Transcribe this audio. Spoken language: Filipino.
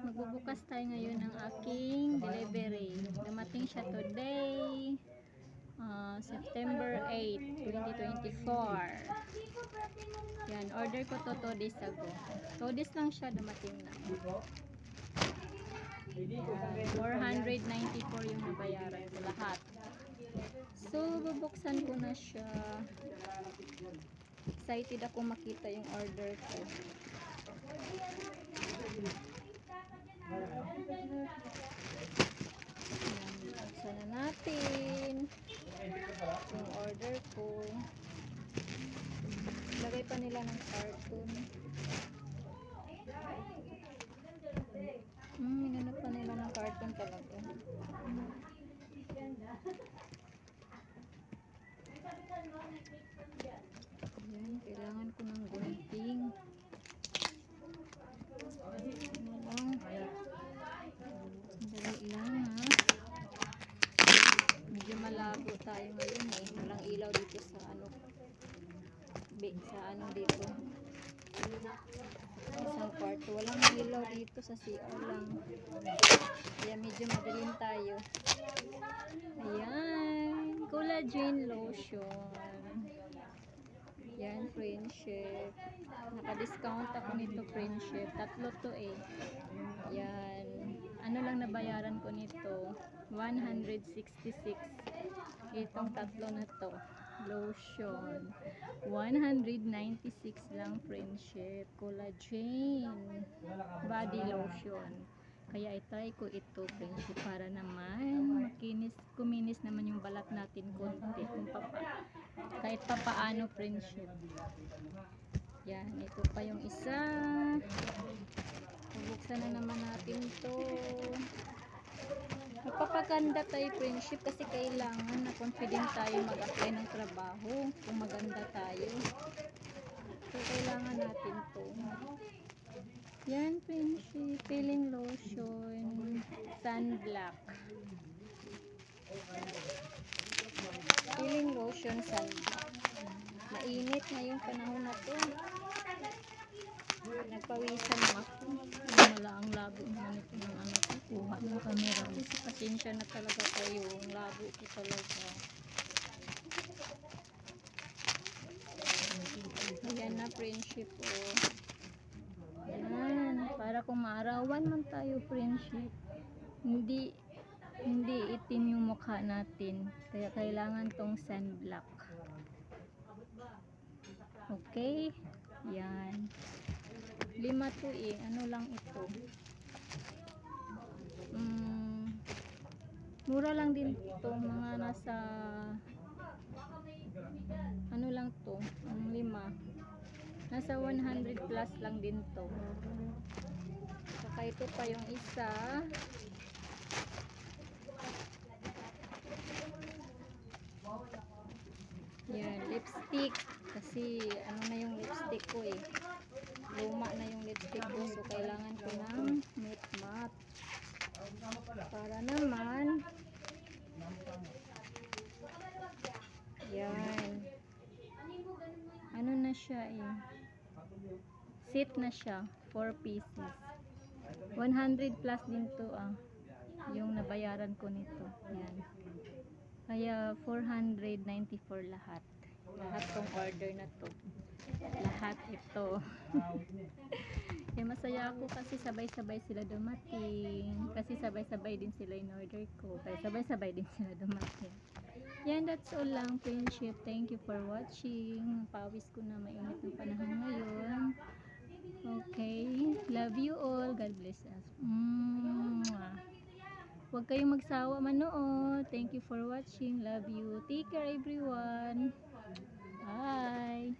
Magbubukas tayo ngayon ng aking delivery. Dumating siya today, ah, September 8, 2024. Yan, order ko to 2 days ago. 2 days lang siya dumating na. Yan, 494 yung nabayaran ko lahat. So, bubuksan ko na siya. Excited ako makita yung order ko. Buksan na natin. Yung order ko. Lagay pa nila ng carton. Hmm, minanap pa nila ng carton talaga. Yan, kailangan ko ng gunting. Ano lang. Dali lang ha. Medyo malabo tayo ngayon eh. Walang ilaw dito sa ano. Be, sa ano dito. Isang kwarto. Walang ilaw dito sa CR lang. Kaya medyo madaling tayo. Ayan. Collagen lotion. Yan, friendship. Naka-discount ako nito, friendship. Tatlo to eh. Yan. Ano lang nabayaran ko nito? 166. Itong tatlo na to. Lotion. 196 lang, friendship. Collagen. Body lotion. Kaya i-try ko ito, friendship, para naman makinis, kuminis naman yung balat natin konti. Kung papa, kahit pa paano, friendship. Yan, ito pa yung isa. Bubuksan na naman natin to. Magpapaganda tayo, friendship, kasi kailangan na confident tayo mag-apply ng trabaho kung maganda tayo. So, kailangan natin to. Yan, friendship. Peeling lotion. Sunblock. Peeling lotion, sunblock. Mainit ngayong panahon na to. Nagpawisan ako. Wala ang labo naman ito ng ano. Kuha ng camera. Kasi pasensya na talaga kayo. Ang labo ko talaga. Ayan na, friendship oh. Yan, para kung maarawan man tayo friendship, hindi hindi itim yung mukha natin. Kaya kailangan tong sunblock. Okay? Yan. Lima to eh. Ano lang ito? Mura lang din to. Mga nasa ano lang to? Ang lima. Nasa 100 plus lang din to. Saka ito pa yung isa. Yan, lipstick. Kasi ano na yung lipstick ko eh. Luma na yung lipstick ko. So, kailangan ko ng matte matte. Para naman yan. Ano na siya eh. Sit na siya. 4 pieces. 100 plus din to ah. Yung nabayaran ko nito. Yan. Kaya 494 lahat. Lahat tong order na to. Lahat ito. Kaya masaya ako kasi sabay-sabay sila dumating. Kasi sabay-sabay din sila in order ko. Kaya sabay-sabay din sila dumating. Yan, that's all lang, friendship. Thank you for watching. Pawis ko na mainit ng panahon ngayon. Okay. Love you all. God bless us. Mwah. Huwag kayong magsawa manood. Thank you for watching. Love you. Take care everyone. Bye.